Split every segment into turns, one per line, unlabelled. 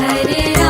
హరే రామ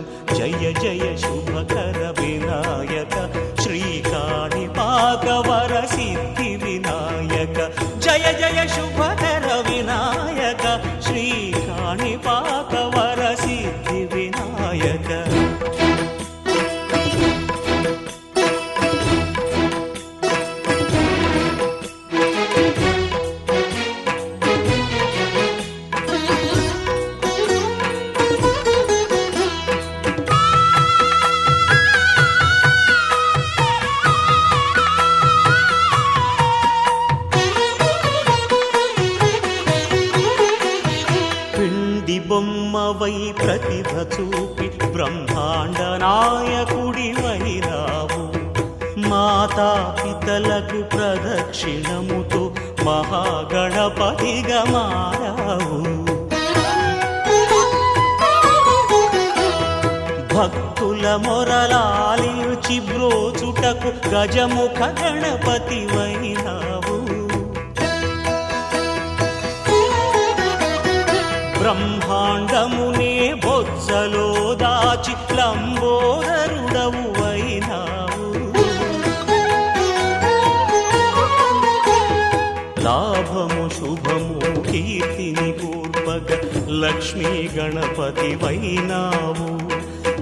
దర్శనం జయ జయ శుభకర గజముఖ గణపతి వైనావు బ్రహ్మాండమునే బొత్సలో దాచి లంబోదరుడవు వైనావు లాభము శుభము కీర్తిని పూర్వక లక్ష్మీ గణపతి వైనావు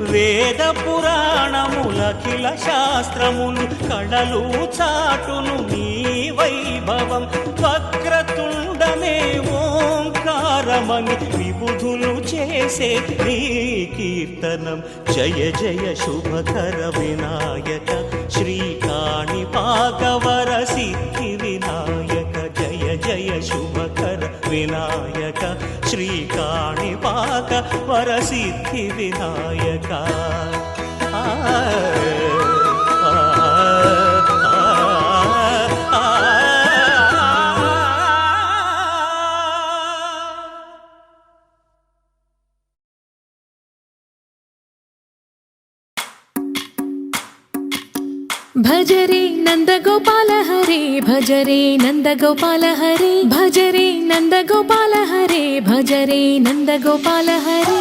వేద పురాణములఖిల శాస్త్రములు కళలు చాటును నీ వైభవం. వక్రతుండమే ఓంకారమని విబుధులు చేసే నీ కీర్తనం. జయ జయ శుభకర వినాయక శ్రీకాణి పాకవర సిద్ధి వినాయక జయ జయ శుభకర వినాయక శ్రీకాణి పాక వర సిద్ధి వినాయక. ఆ,
భజరే నందగోపాల హరే భజరే నందగోపాల హరే భజరే నందగోపాల హరే భజరే నందగోపాల హరే.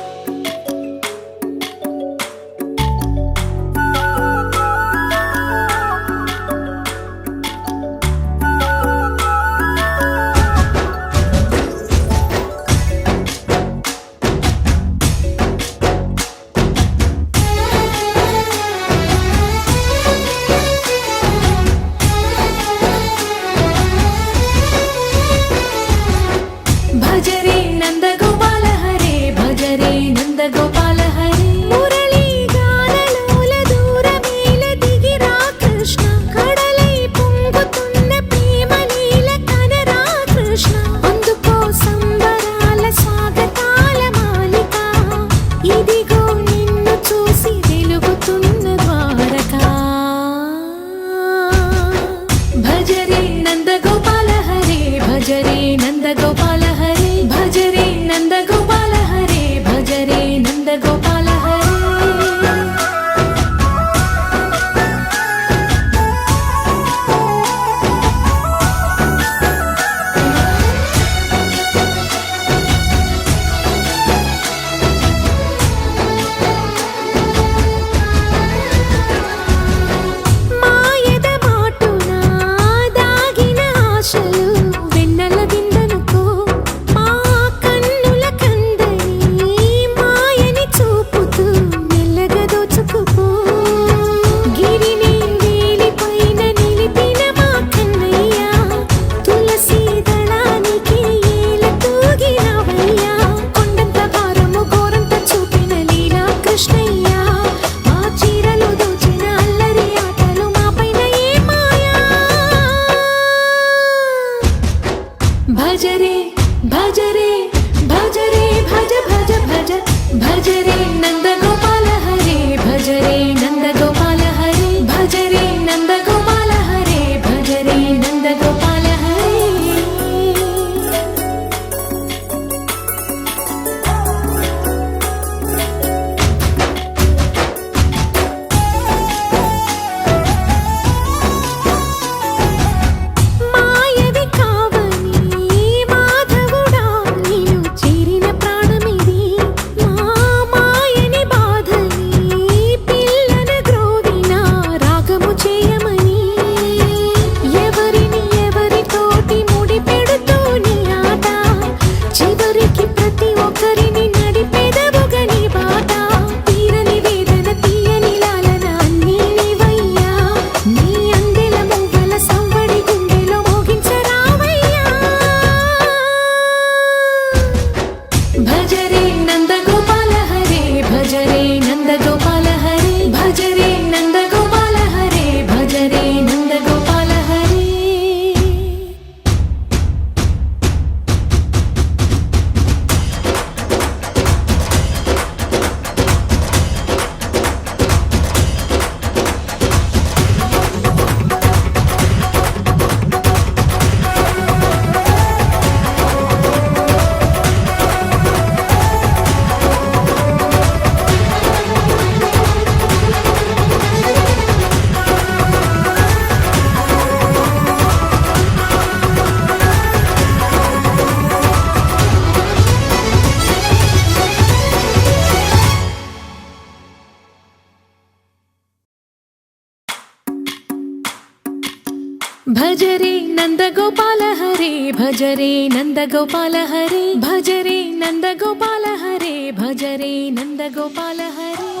de copa. నందగోపాల హరే భజరే నందగోపాల హరే భజరే నందగోపాల హరే భజరే నందగోపాల హరే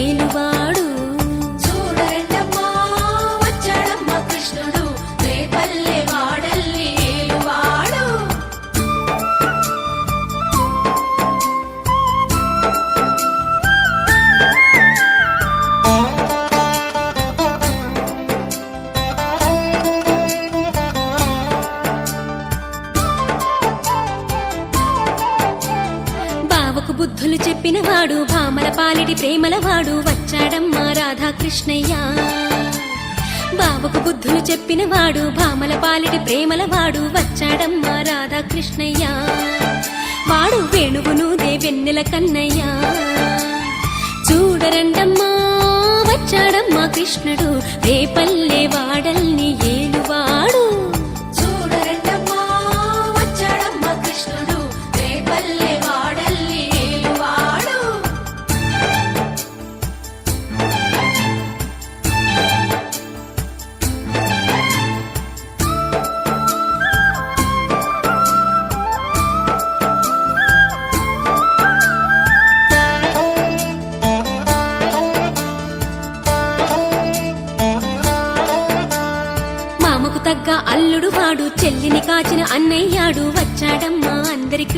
రాధాకృష్ణయ్య. బావకు బుద్ధులు చెప్పిన వాడు భామల పాలిటి ప్రేమల వాడు వచ్చాడమ్మా రాధాకృష్ణయ్య. వాడు వేణువును దేవెన్నెల కన్నయ్య. చూడరండమ్మా వచ్చాడమ్మా కృష్ణుడు రేపల్లె వాడల్ని ఏలువాడు.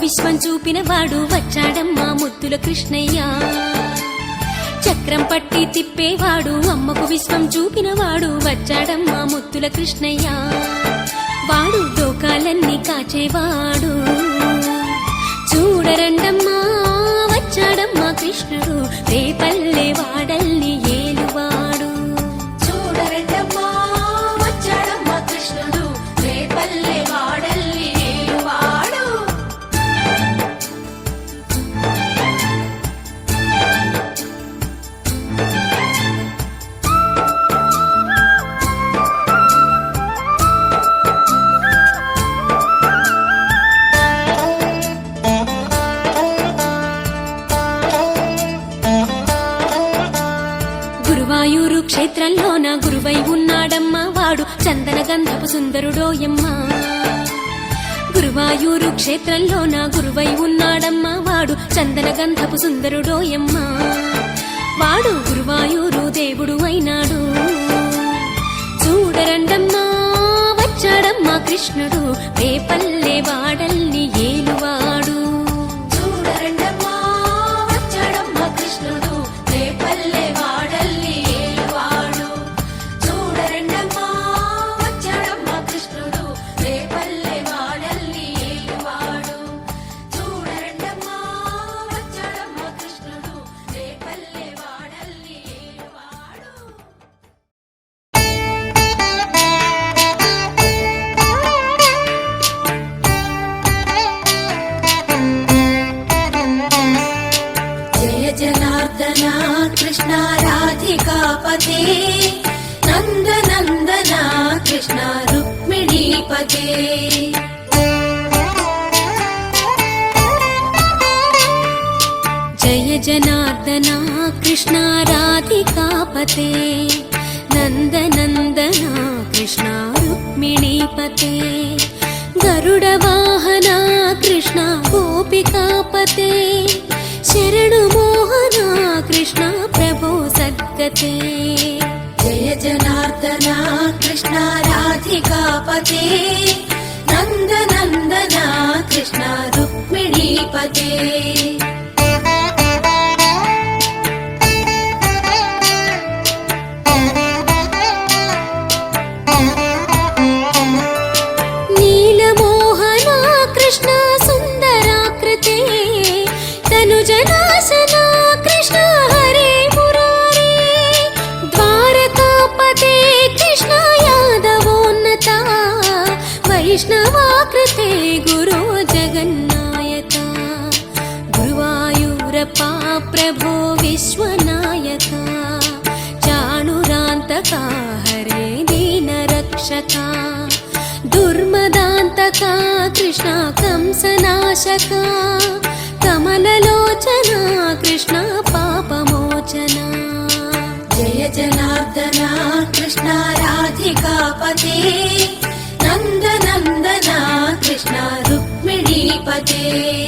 విశ్వం విశ్వం చూపినవాడు వచ్చాడమ్మా ముద్దుల కృష్ణయ్య. చక్రం పట్టి తిప్పేవాడు అమ్మకు విశ్వం చూపినవాడు వచ్చాడమ్మా ముద్దుల కృష్ణయ్య. వాడు లోకాలన్నీ కాచేవాడు. క్షేత్రంలో నా గురువై ఉన్నాడమ్మా. వాడు చందన గంధపు సుందరుడోయమ్మా వాడు గురువాయూరు దేవుడు అయినాడు. చూడరండమ్మా వచ్చాడమ్మా కృష్ణుడు. రేపల్లె
వాడల్ నందనందన కృష్ణ రుక్మిణీపతే
గరుడ వాహన కృష్ణ గోపికాపతే శరణు మోహన కృష్ణ ప్రభో సద్గతే
జయ జనార్దన కృష్ణ రాధికాపతే నందనందన प्रभो विश्वनायका
चाणुरान्तका हरे दीनरक्षका दुर्मदान्तका कृष्णा
कंसनाशका कमललोचना कृष्णा पापमोचना जय जनार्दना कृष्णा राधिकापते नन्दनन्दना कृष्णा रुक्मिणीपते